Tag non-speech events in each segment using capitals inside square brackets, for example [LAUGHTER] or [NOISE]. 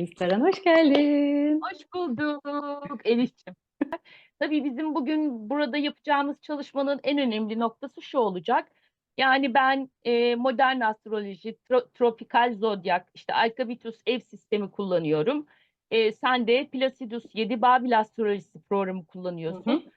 Gülseren hoş geldin. Hoş bulduk Elif'ciğim. Tabii bizim bugün burada yapacağımız çalışmanın en önemli noktası şu olacak. Yani ben e, modern astroloji, tro- tropikal zodyak, işte Alcabitus ev sistemi kullanıyorum. E, sen de Placidus 7 Babil astrolojisi programı kullanıyorsun. Hı hı.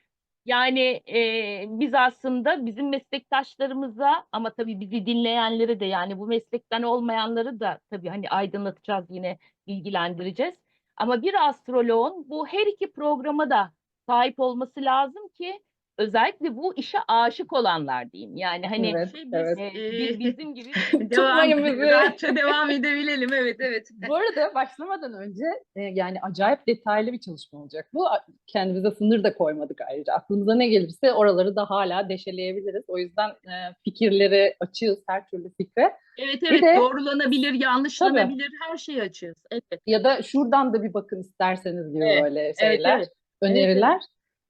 Yani e, biz aslında bizim meslektaşlarımıza ama tabii bizi dinleyenleri de yani bu meslekten olmayanları da tabii hani aydınlatacağız yine bilgilendireceğiz. Ama bir astroloğun bu her iki programa da sahip olması lazım ki özellikle bu işe aşık olanlar diyeyim. Yani hani Evet, Şey, biz, evet. e, bi- [LAUGHS] bizim gibi devam, rahatça devam edebilelim. Evet, evet. [LAUGHS] Bu arada başlamadan önce e, yani acayip detaylı bir çalışma olacak. Bu kendimize sınır da koymadık ayrıca. Aklımıza ne gelirse oraları da hala deşeleyebiliriz. O yüzden e, fikirleri açığız her türlü fikre. Evet, Bir evet. de- Doğrulanabilir, yanlışlanabilir her şey açığız. Evet. Ya da şuradan da bir bakın isterseniz gibi Evet, böyle şeyler, evet. öneriler.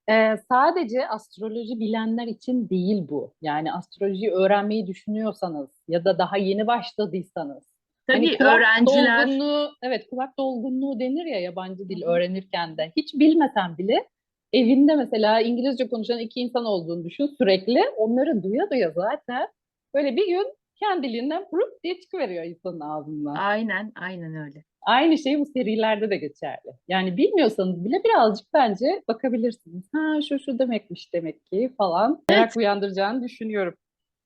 E, sadece astroloji bilenler için değil bu. Yani astrolojiyi öğrenmeyi düşünüyorsanız ya da daha yeni başladıysanız Tabii Hani kulak öğrenciler dolgunluğu, evet kulak dolgunluğu denir ya yabancı dil öğrenirken de. Hiç bilmesen bile evinde mesela İngilizce konuşan iki insan olduğunu düşün sürekli. Onları duya duya zaten böyle bir gün kendiliğinden vurup diye çıkıveriyor insanın ağzından. aynen, aynen öyle. Aynı şey bu serilerde de geçerli. Yani bilmiyorsanız bile birazcık bence bakabilirsiniz. Ha şu şu demekmiş demek ki falan. Merak uyandıracağını düşünüyorum.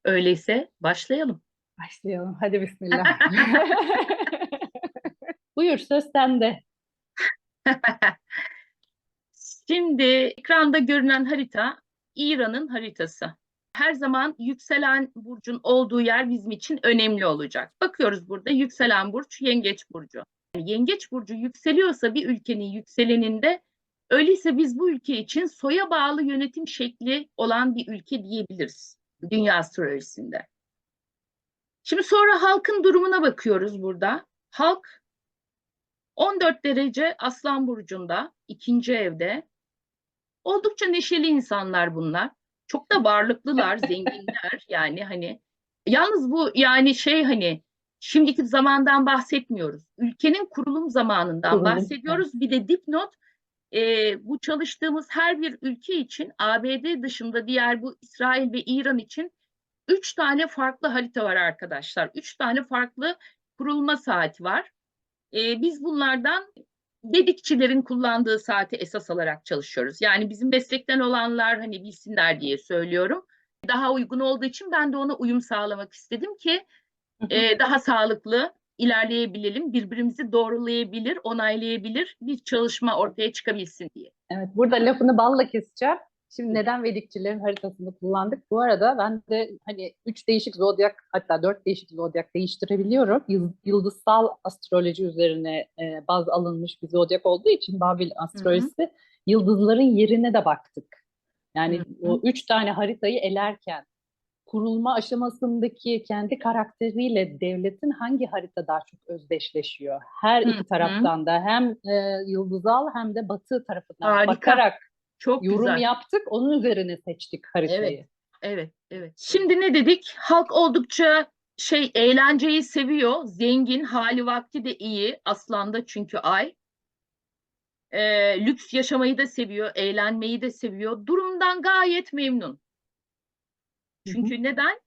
Öyleyse başlayalım. Başlayalım. Hadi bismillah. [LAUGHS] [LAUGHS] Buyur söz sende. [LAUGHS] Şimdi ekranda görünen harita İran'ın haritası. Her zaman yükselen burcun olduğu yer bizim için önemli olacak. Bakıyoruz burada yükselen burç Yengeç burcu. Yengeç burcu yükseliyorsa bir ülkenin yükseleninde öyleyse biz bu ülke için soya bağlı yönetim şekli olan bir ülke diyebiliriz dünya astrolojisinde. Şimdi sonra halkın durumuna bakıyoruz burada. Halk 14 derece Aslan burcunda, ikinci evde. Oldukça neşeli insanlar bunlar. Çok da varlıklılar, [LAUGHS] zenginler yani hani. Yalnız bu yani şey hani şimdiki zamandan bahsetmiyoruz. Ülkenin kurulum zamanından Kurulum, bahsediyoruz. Bir de dipnot e, bu çalıştığımız her bir ülke için ABD dışında diğer bu İsrail ve İran için üç tane farklı harita var arkadaşlar. Üç tane farklı kurulma saati var. E, biz bunlardan dedikçilerin kullandığı saati esas alarak çalışıyoruz. Yani bizim meslekten olanlar hani bilsinler diye söylüyorum. Daha uygun olduğu için ben de ona uyum sağlamak istedim ki e, daha sağlıklı ilerleyebilelim, birbirimizi doğrulayabilir, onaylayabilir bir çalışma ortaya çıkabilsin diye. Evet, burada lafını balla keseceğim. Şimdi neden Vedikçilerin haritasını kullandık? Bu arada ben de hani üç değişik zodyak hatta dört değişik zodyak değiştirebiliyorum. Yıl- Yıldızsal astroloji üzerine e, baz alınmış bir zodyak olduğu için Babil astrolojisi yıldızların yerine de baktık. Yani Hı hı. o üç tane haritayı elerken kurulma aşamasındaki kendi karakteriyle devletin hangi harita daha çok özdeşleşiyor? Her iki taraftan da hem e, yıldızal hem de batı tarafından Harika. bakarak Çok yorum güzel. yaptık. Onun üzerine seçtik haritayı. Evet. Evet, evet. Şimdi ne dedik? Halk oldukça şey eğlenceyi seviyor, zengin, hali vakti de iyi. Aslan'da çünkü ay. Ee, lüks yaşamayı da seviyor, eğlenmeyi de seviyor. Durumdan gayet memnun. Hı hı. Çünkü neden?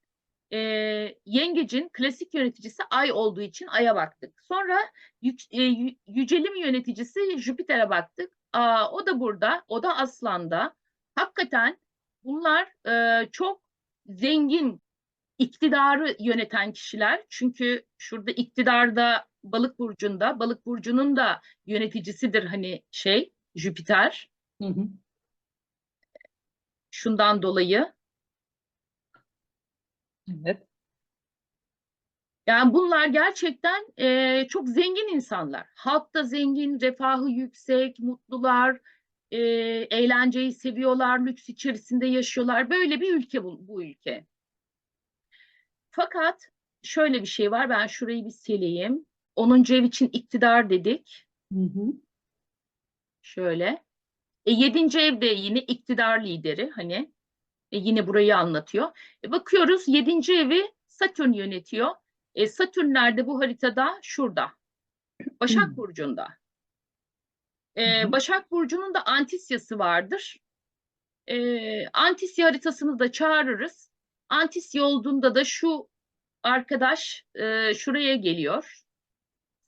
Ee, Yengecin klasik yöneticisi Ay olduğu için Ay'a baktık. Sonra yük- e, yü- yücelim yöneticisi Jüpiter'e baktık. Aa, o da burada, o da Aslan'da. Hakikaten bunlar e, çok zengin iktidarı yöneten kişiler. Çünkü şurada iktidarda Balık burcunda, Balık burcunun da yöneticisidir hani şey Jüpiter. Hı hı. Şundan dolayı Evet. Yani bunlar gerçekten eee, çok zengin insanlar. Halk da zengin, refahı yüksek, mutlular, eee, eğlenceyi seviyorlar, lüks içerisinde yaşıyorlar. Böyle bir ülke bu, bu ülke. Fakat şöyle bir şey var, ben şurayı bir sileyim. 10. ev için iktidar dedik. Hı hı. Şöyle. E, 7. evde yine iktidar lideri hani e, yine burayı anlatıyor. E, bakıyoruz 7. evi Satürn yönetiyor. E, Satürn nerede bu haritada? Şurada. Başak Burcu'nda. Ee, Hı hı. Başak Burcu'nun da Antisya'sı vardır. Ee, Antisya haritasını da çağırırız. Antisya olduğunda da şu arkadaş e, şuraya geliyor.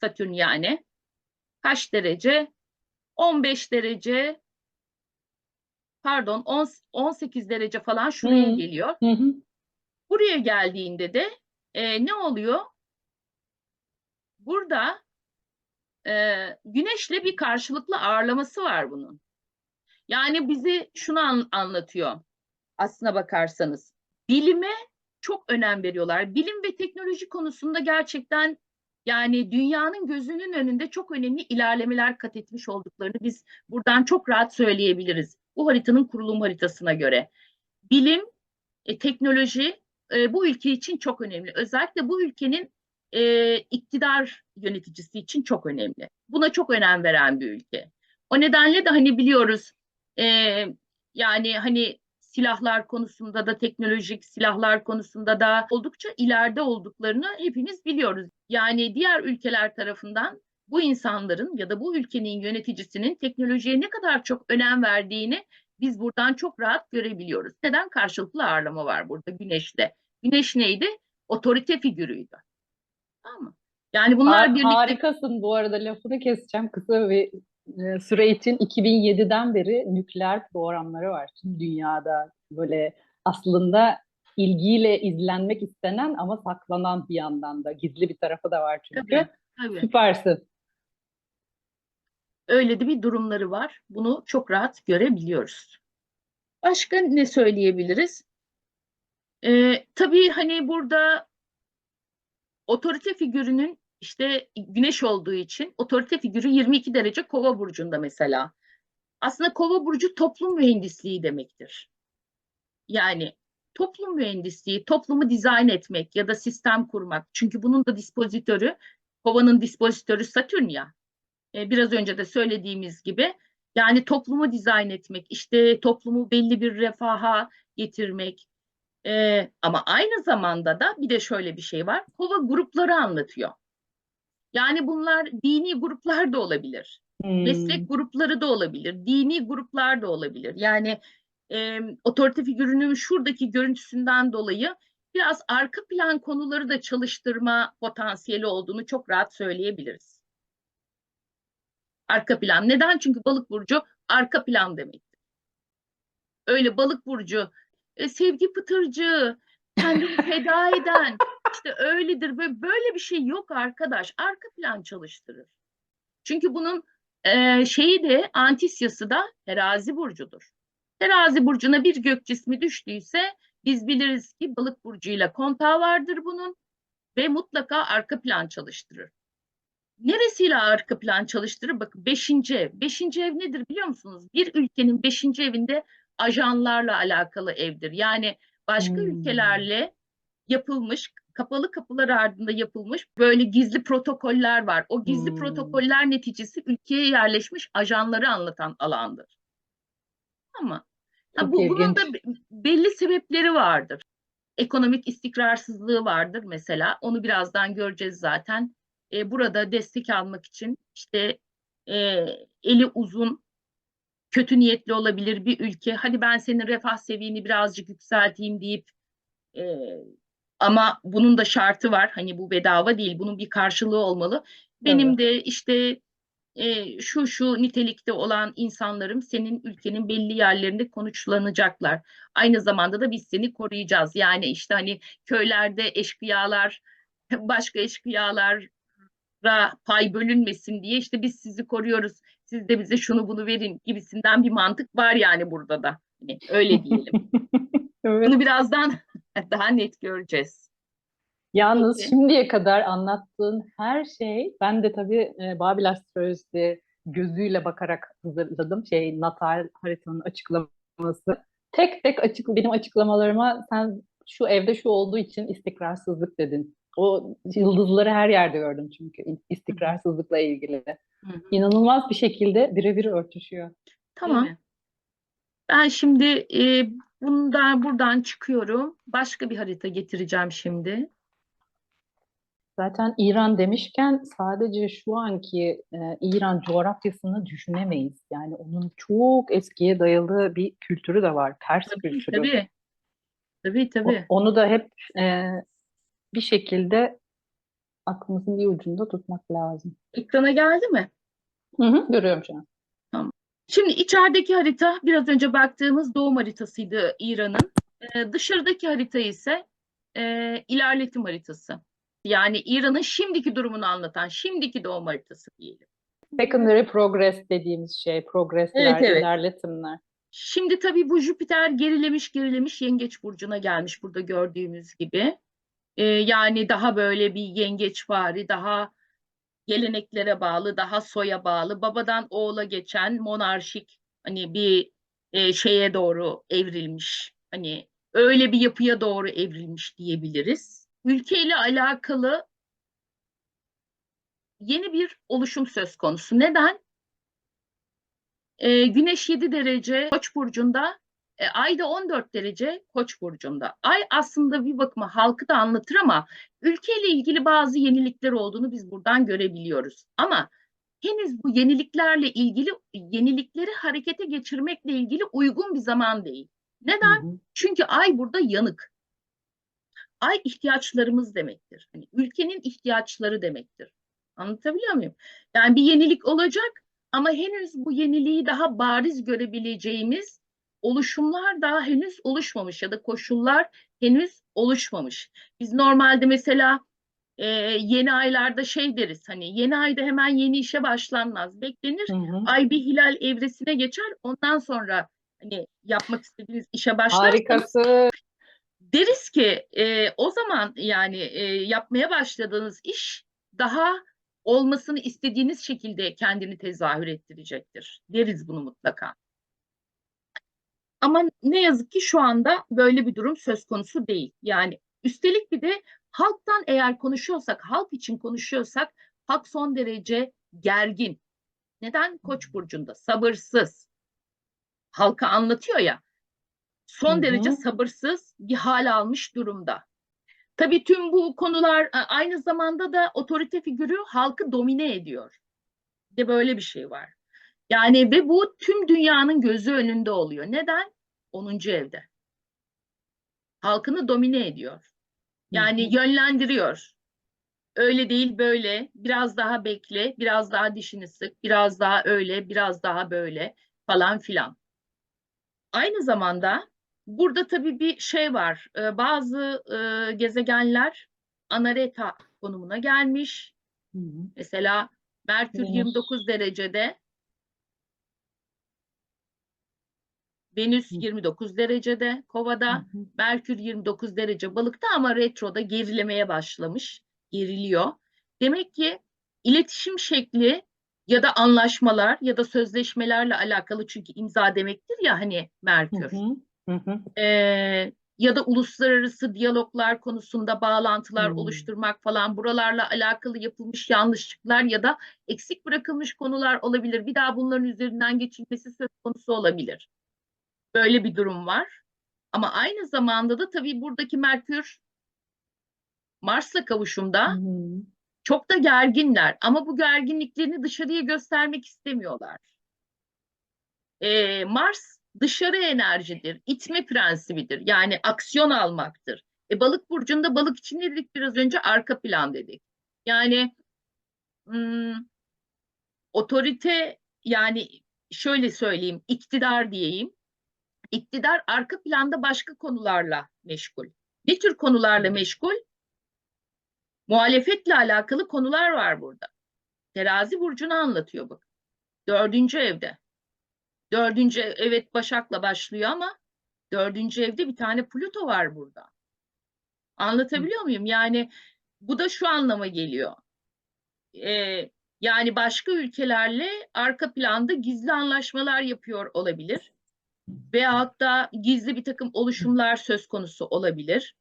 Satürn yani. Kaç derece? 15 derece pardon 10, 18 derece falan şuraya Hı. geliyor. Hı hı. Buraya geldiğinde de e, ne oluyor? Burada e, güneşle bir karşılıklı ağırlaması var bunun. Yani bizi şunu an- anlatıyor aslına bakarsanız. Bilime çok önem veriyorlar. Bilim ve teknoloji konusunda gerçekten yani dünyanın gözünün önünde çok önemli ilerlemeler kat etmiş olduklarını biz buradan çok rahat söyleyebiliriz. Bu haritanın kurulum haritasına göre. Bilim, e, teknoloji e, bu ülke için çok önemli. Özellikle bu ülkenin e, iktidar yöneticisi için çok önemli. Buna çok önem veren bir ülke. O nedenle de hani biliyoruz e, yani hani silahlar konusunda da teknolojik silahlar konusunda da oldukça ileride olduklarını hepimiz biliyoruz. Yani diğer ülkeler tarafından bu insanların ya da bu ülkenin yöneticisinin teknolojiye ne kadar çok önem verdiğini biz buradan çok rahat görebiliyoruz. Neden? Karşılıklı ağırlama var burada Güneş'te. Güneş neydi? Otorite figürüydü. Tamam mı? Yani bunlar Ha- birlikte Harikasın bu arada lafını keseceğim. Kısa bir e, süre için 2007'den beri nükleer programları var tüm dünyada. Böyle aslında ilgiyle izlenmek istenen ama saklanan bir yandan da gizli bir tarafı da var çünkü. Tabii, tabii. Süpersin. Öyle de bir durumları var. Bunu çok rahat görebiliyoruz. Başka ne söyleyebiliriz? Ee, tabii hani burada otorite figürünün işte güneş olduğu için otorite figürü 22 derece kova burcunda mesela. Aslında kova burcu toplum mühendisliği demektir. Yani toplum mühendisliği, toplumu dizayn etmek ya da sistem kurmak. Çünkü bunun da dispozitörü, kovanın dispozitörü Satürn ya. Biraz önce de söylediğimiz gibi yani toplumu dizayn etmek, işte toplumu belli bir refaha getirmek. E, ama aynı zamanda da bir de şöyle bir şey var. Kova grupları anlatıyor. Yani bunlar dini gruplar da olabilir. Hmm. Meslek grupları da olabilir, dini gruplar da olabilir. Yani e, otorite figürünün şuradaki görüntüsünden dolayı biraz arka plan konuları da çalıştırma potansiyeli olduğunu çok rahat söyleyebiliriz. Arka plan. Neden? Çünkü balık burcu arka plan demektir. Öyle balık burcu e, sevgi pıtırcı, kendini feda eden işte öyledir. Böyle, böyle bir şey yok arkadaş. Arka plan çalıştırır. Çünkü bunun e, şeyi de antisyası da terazi burcudur. Terazi burcuna bir gök cismi düştüyse biz biliriz ki balık burcuyla kontağı vardır bunun ve mutlaka arka plan çalıştırır. Neresiyle arka plan çalıştırır? Bakın beşinci ev. Beşinci ev nedir biliyor musunuz? Bir ülkenin beşinci evinde ajanlarla alakalı evdir. Yani başka Hmm. ülkelerle yapılmış, kapalı kapılar ardında yapılmış böyle gizli protokoller var. O gizli Hmm. protokoller neticesi ülkeye yerleşmiş ajanları anlatan alandır. Ama ha, bu, bunun da belli sebepleri vardır. Ekonomik istikrarsızlığı vardır mesela. Onu birazdan göreceğiz zaten. E, burada destek almak için işte e, eli uzun, kötü niyetli olabilir bir ülke. Hadi ben senin refah seviyeni birazcık yükselteyim deyip e, ama bunun da şartı var. Hani bu bedava değil. Bunun bir karşılığı olmalı. Benim Evet. de işte e, şu şu nitelikte olan insanlarım senin ülkenin belli yerlerinde konuşlanacaklar. Aynı zamanda da biz seni koruyacağız. Yani işte hani köylerde eşkıyalar [LAUGHS] başka eşkıyalara pay bölünmesin diye işte biz sizi koruyoruz. Siz de bize şunu bunu verin gibisinden bir mantık var yani burada da. Hani öyle diyelim. [LAUGHS] Evet. Bunu birazdan [LAUGHS] daha net göreceğiz. Yalnız Peki. şimdiye kadar anlattığın her şey, ben de tabii e, Babil astrolojisi gözüyle bakarak hazırladım. Şey, natal haritanın açıklaması. Tek tek açık benim açıklamalarıma sen şu evde şu olduğu için istikrarsızlık dedin. O yıldızları her yerde gördüm çünkü istikrarsızlıkla ilgili. Hı hı. İnanılmaz bir şekilde birebir örtüşüyor. Tamam. mi? Ben şimdi e, bundan buradan çıkıyorum. Başka bir harita getireceğim şimdi. Zaten İran demişken sadece şu anki e, İran coğrafyasını düşünemeyiz. Yani onun çok eskiye dayalı bir kültürü de var. Pers Tabii kültürü. tabii. Tabii O- tabii. Onu da hep e, bir şekilde aklımızın bir ucunda tutmak lazım. Ekrana geldi mi? Hı hı, görüyorum şu an. Şimdi içerideki harita biraz önce baktığımız doğum haritasıydı İran'ın. Ee, dışarıdaki harita ise e, ilerletim haritası. Yani İran'ın şimdiki durumunu anlatan, şimdiki doğum haritası diyelim. Secondary progress dediğimiz şey, progressler, Evet, evet. ilerletimler. Şimdi tabii bu Jüpiter gerilemiş gerilemiş Yengeç burcuna gelmiş burada gördüğümüz gibi. Ee, yani daha böyle bir yengeçvari, daha geleneklere bağlı, daha soya bağlı, babadan oğula geçen monarşik hani bir e, şeye doğru evrilmiş. Hani öyle bir yapıya doğru evrilmiş diyebiliriz. Ülkeyle alakalı yeni bir oluşum söz konusu. Neden? Ee, Güneş 7 derece Koç burcunda, e, Ay da 14 derece Koç burcunda. Ay aslında bir bakıma halkı da anlatır ama ülkeyle ilgili bazı yenilikler olduğunu biz buradan görebiliyoruz. Ama henüz bu yeniliklerle ilgili yenilikleri harekete geçirmekle ilgili uygun bir zaman değil. Neden? Hı hı. Çünkü ay burada yanık. Ay ihtiyaçlarımız demektir. Hani ülkenin ihtiyaçları demektir. Anlatabiliyor muyum? Yani bir yenilik olacak ama henüz bu yeniliği daha bariz görebileceğimiz oluşumlar daha henüz oluşmamış ya da koşullar henüz oluşmamış. Biz normalde mesela e, yeni aylarda şey deriz hani yeni ayda hemen yeni işe başlanmaz. Beklenir Hı hı. ay bir hilal evresine geçer ondan sonra hani yapmak istediğiniz işe başlarsanız Harikası. deriz ki e, o zaman yani e, yapmaya başladığınız iş daha olmasını istediğiniz şekilde kendini tezahür ettirecektir. Deriz bunu mutlaka. Ama ne yazık ki şu anda böyle bir durum söz konusu değil. Yani üstelik bir de halktan eğer konuşuyorsak, halk için konuşuyorsak halk son derece gergin. Neden? Koç burcunda sabırsız. Halka anlatıyor ya. Son Hı hı. derece sabırsız bir hal almış durumda. Tabii tüm bu konular aynı zamanda da otorite figürü halkı domine ediyor. Bir de böyle bir şey var. Yani ve bu tüm dünyanın gözü önünde oluyor. Neden? 10. evde. Halkını domine ediyor. Yani Hı yönlendiriyor. Öyle değil böyle. Biraz daha bekle, biraz daha dişini sık, biraz daha öyle, biraz daha böyle falan filan. Aynı zamanda burada tabii bir şey var. Ee, bazı e, gezegenler anareta konumuna gelmiş. Hı hı. Mesela Merkür Venüs. 29 derecede, Venüs Hı. 29 derecede Kova'da. Merkür 29 derece Balıkta ama retroda gerilemeye başlamış, geriliyor. Demek ki iletişim şekli ya da anlaşmalar ya da sözleşmelerle alakalı çünkü imza demektir ya hani Hı Merkür. hı. Hı hı. Ee, ya da uluslararası diyaloglar konusunda bağlantılar Hmm. oluşturmak falan buralarla alakalı yapılmış yanlışlıklar ya da eksik bırakılmış konular olabilir. Bir daha bunların üzerinden geçilmesi söz konusu olabilir. Böyle bir durum var. Ama aynı zamanda da tabii buradaki Merkür Mars'la Hı kavuşumda hı. çok da gerginler ama bu gerginliklerini dışarıya göstermek istemiyorlar. Ee, Mars dışarı enerjidir, itme prensibidir. Yani aksiyon almaktır. E, balık burcunda balık için ne dedik biraz önce? Arka plan dedik. Yani hmm, otorite yani şöyle söyleyeyim, iktidar diyeyim. İktidar arka planda başka konularla meşgul. Ne tür konularla meşgul? Muhalefetle alakalı konular var burada. Terazi burcunu anlatıyor bak. Dördüncü evde. Dördüncü ev, evet Başak'la başlıyor ama dördüncü evde bir tane Plüto var burada. Anlatabiliyor muyum? Yani bu da şu anlama geliyor. Ee, yani başka ülkelerle arka planda gizli anlaşmalar yapıyor olabilir. Veyahut da gizli bir takım oluşumlar söz konusu olabilir.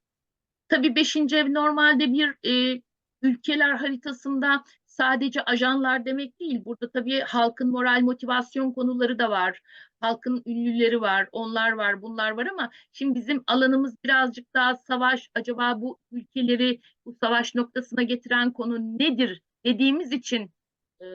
Tabii beşinci ev normalde bir e, ülkeler haritasında sadece ajanlar demek değil. Burada tabii halkın moral motivasyon konuları da var. Halkın ünlüleri var, onlar var, bunlar var ama şimdi bizim alanımız birazcık daha savaş. Acaba bu ülkeleri bu savaş noktasına getiren konu nedir dediğimiz için e,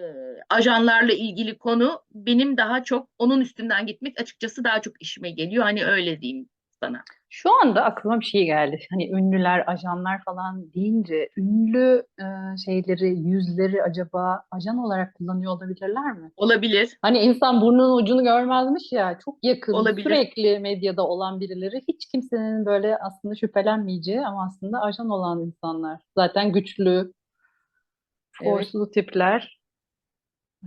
ajanlarla ilgili konu benim daha çok onun üstünden gitmek açıkçası daha çok işime geliyor. Hani öyle diyeyim sana. Şu anda aklıma bir şey geldi. Hani ünlüler, ajanlar falan deyince ünlü e, şeyleri, yüzleri acaba ajan olarak kullanıyor olabilirler mi? Olabilir. Hani insan burnunun ucunu görmezmiş ya, çok yakın, Olabilir. sürekli medyada olan birileri hiç kimsenin böyle aslında şüphelenmeyeceği ama aslında ajan olan insanlar. Zaten güçlü, Evet. forslu tipler.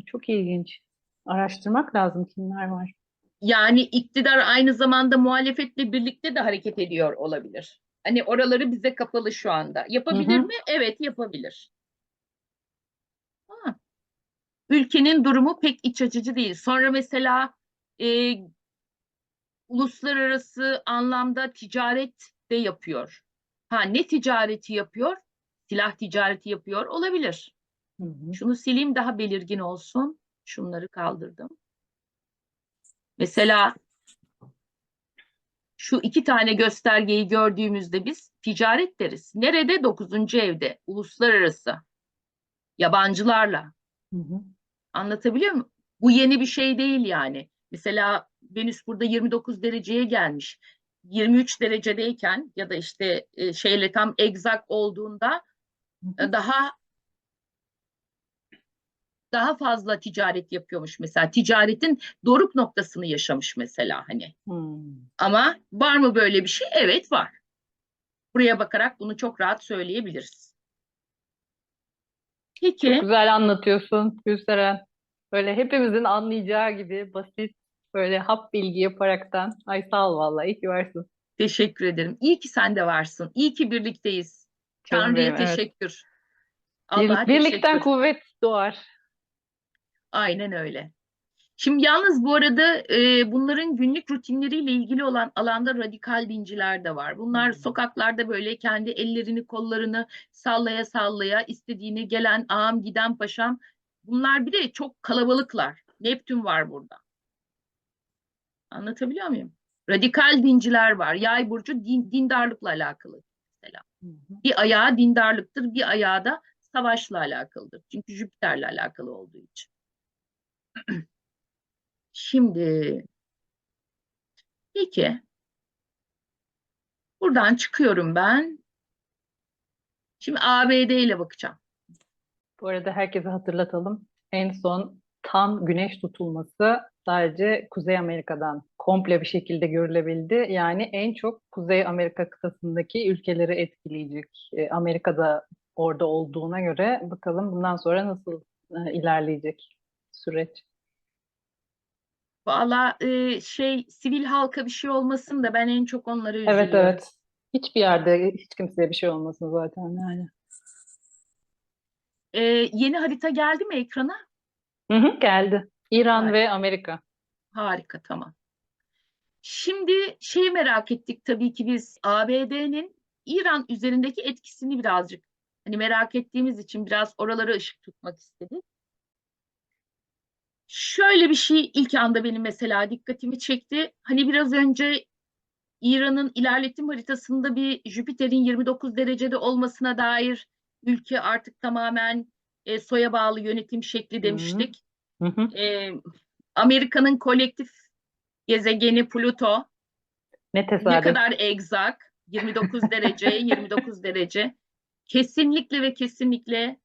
Çok ilginç. Araştırmak lazım kimler var. Yani iktidar aynı zamanda muhalefetle birlikte de hareket ediyor olabilir. Hani oraları bize kapalı şu anda. Yapabilir Hı hı. mi? Evet, yapabilir. Ha. Ülkenin durumu pek iç açıcı değil. Sonra mesela e, uluslararası anlamda ticaret de yapıyor. Ha ne ticareti yapıyor? Silah ticareti yapıyor olabilir. Hı hı. Şunu sileyim daha belirgin olsun. Şunları kaldırdım. Mesela şu iki tane göstergeyi gördüğümüzde biz ticaret deriz. Nerede? Dokuzuncu evde. Uluslararası. Yabancılarla. Hı hı. Anlatabiliyor muyum? Bu yeni bir şey değil yani. Mesela Venüs burada 29 dereceye gelmiş. 23 derecedeyken ya da işte e, şeyle tam egzak olduğunda Hı e, daha daha fazla ticaret yapıyormuş mesela. Ticaretin doruk noktasını yaşamış mesela hani. Hmm. Ama var mı böyle bir şey? Evet var. Buraya bakarak bunu çok rahat söyleyebiliriz. Peki. Güzel anlatıyorsun Gülseren. Böyle hepimizin anlayacağı gibi basit, böyle hap bilgi yaparaktan. Ay sağ ol vallahi, iyi ki varsın. Teşekkür ederim. İyi ki sen de varsın. İyi ki birlikteyiz. Tanrı'ya evet. teşekkür. Bir- Allah'a birlikten teşekkür. kuvvet doğar. Aynen öyle. Şimdi yalnız bu arada e, bunların günlük rutinleriyle ilgili olan alanda radikal dinciler de var. Bunlar Hmm. sokaklarda böyle kendi ellerini kollarını sallaya sallaya istediğini gelen ağam giden paşam. Bunlar bir de çok kalabalıklar. Neptün var burada. Anlatabiliyor muyum? Radikal dinciler var. Yay burcu din, dindarlıkla alakalı. Hı hı. Bir ayağı dindarlıktır, bir ayağı da savaşla alakalıdır. Çünkü Jüpiter'le alakalı olduğu için. Şimdi peki buradan çıkıyorum ben. Şimdi ABD ile bakacağım. Bu arada herkese hatırlatalım. En son tam güneş tutulması sadece Kuzey Amerika'dan komple bir şekilde görülebildi. Yani en çok Kuzey Amerika kıtasındaki ülkeleri etkileyecek. E, Amerika'da orada olduğuna göre bakalım bundan sonra nasıl e, ilerleyecek süreç. Valla e, şey sivil halka bir şey olmasın da ben en çok onlara Evet üzülüyorum. evet. Hiçbir yerde hiç kimseye bir şey olmasın zaten yani. E, yeni harita geldi mi ekrana? Hı hı, geldi. İran Harika. ve Amerika. Harika tamam. Şimdi şeyi merak ettik tabii ki biz ABD'nin İran üzerindeki etkisini birazcık hani merak ettiğimiz için biraz oralara ışık tutmak istedik. Şöyle bir şey ilk anda benim mesela dikkatimi çekti. Hani biraz önce İran'ın ilerletim haritasında bir Jüpiter'in 29 derecede olmasına dair ülke artık tamamen e, soya bağlı yönetim şekli demiştik. Hı hı. E, Amerika'nın kolektif gezegeni Plüto Ne ne kadar egzak 29 derece 29 derece kesinlikle ve kesinlikle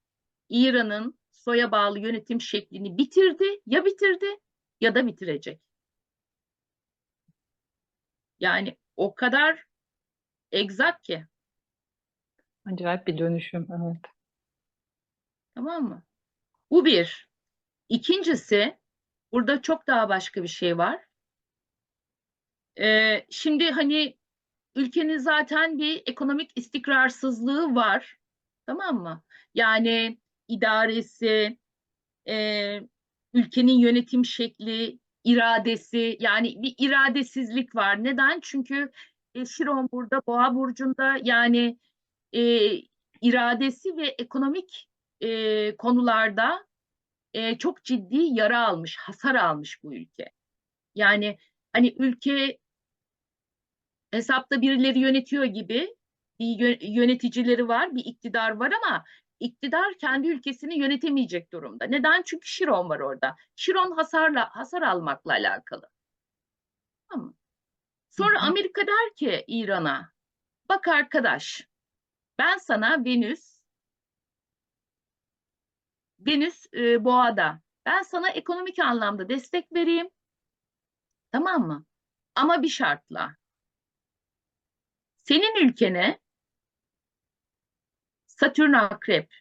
İran'ın soya bağlı yönetim şeklini bitirdi ya bitirdi ya da bitirecek. Yani o kadar egzak ki Acayip bir dönüşüm. Evet. tamam mı? Bu bir. İkincisi burada çok daha başka bir şey var. Ee, şimdi hani ülkenin zaten bir ekonomik istikrarsızlığı var. Tamam mı? Yani idaresi, e, ülkenin yönetim şekli, iradesi yani bir iradesizlik var. Neden? Çünkü e, Şiron burada Boğa burcunda yani e, iradesi ve ekonomik e, konularda e, çok ciddi yara almış, hasar almış bu ülke. Yani hani ülke hesapta birileri yönetiyor gibi bir yö- yöneticileri var, bir iktidar var ama iktidar kendi ülkesini yönetemeyecek durumda. Neden? Çünkü Şiron var orada. Şiron hasarla hasar almakla alakalı. Tamam mı? Sonra Hı hı. Amerika der ki İran'a, bak arkadaş, ben sana Venüs, Venüs e, Boğa'da, ben sana ekonomik anlamda destek vereyim, tamam mı? Ama bir şartla. Senin ülkene Satürn Akrep,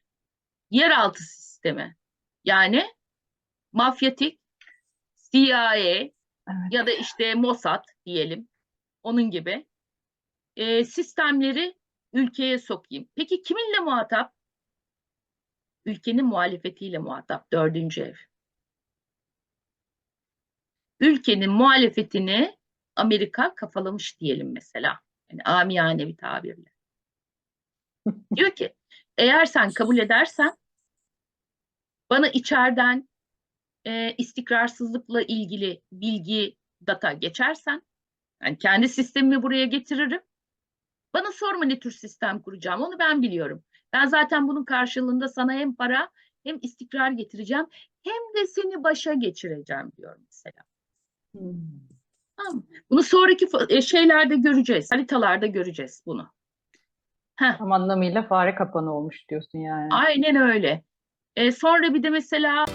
yeraltı sistemi, yani mafyatik, CIA, Evet. ya da işte Mossad diyelim onun gibi e, sistemleri ülkeye sokayım. Peki kiminle muhatap? Ülkenin muhalefetiyle muhatap. Dördüncü ev. Ülkenin muhalefetini Amerika kafalamış diyelim mesela. Yani amiyane bir tabirle. [LAUGHS] Diyor ki eğer sen kabul edersen bana içeriden e, istikrarsızlıkla ilgili bilgi, data geçersen, yani kendi sistemimi buraya getiririm. Bana sorma ne tür sistem kuracağım, onu ben biliyorum. Ben zaten bunun karşılığında sana hem para hem istikrar getireceğim, hem de seni başa geçireceğim diyor mesela. Hmm. Tamam? Bunu sonraki e, şeylerde göreceğiz, haritalarda göreceğiz bunu. Heh. Tam anlamıyla fare kapanı olmuş diyorsun yani. Aynen öyle. E, sonra bir de mesela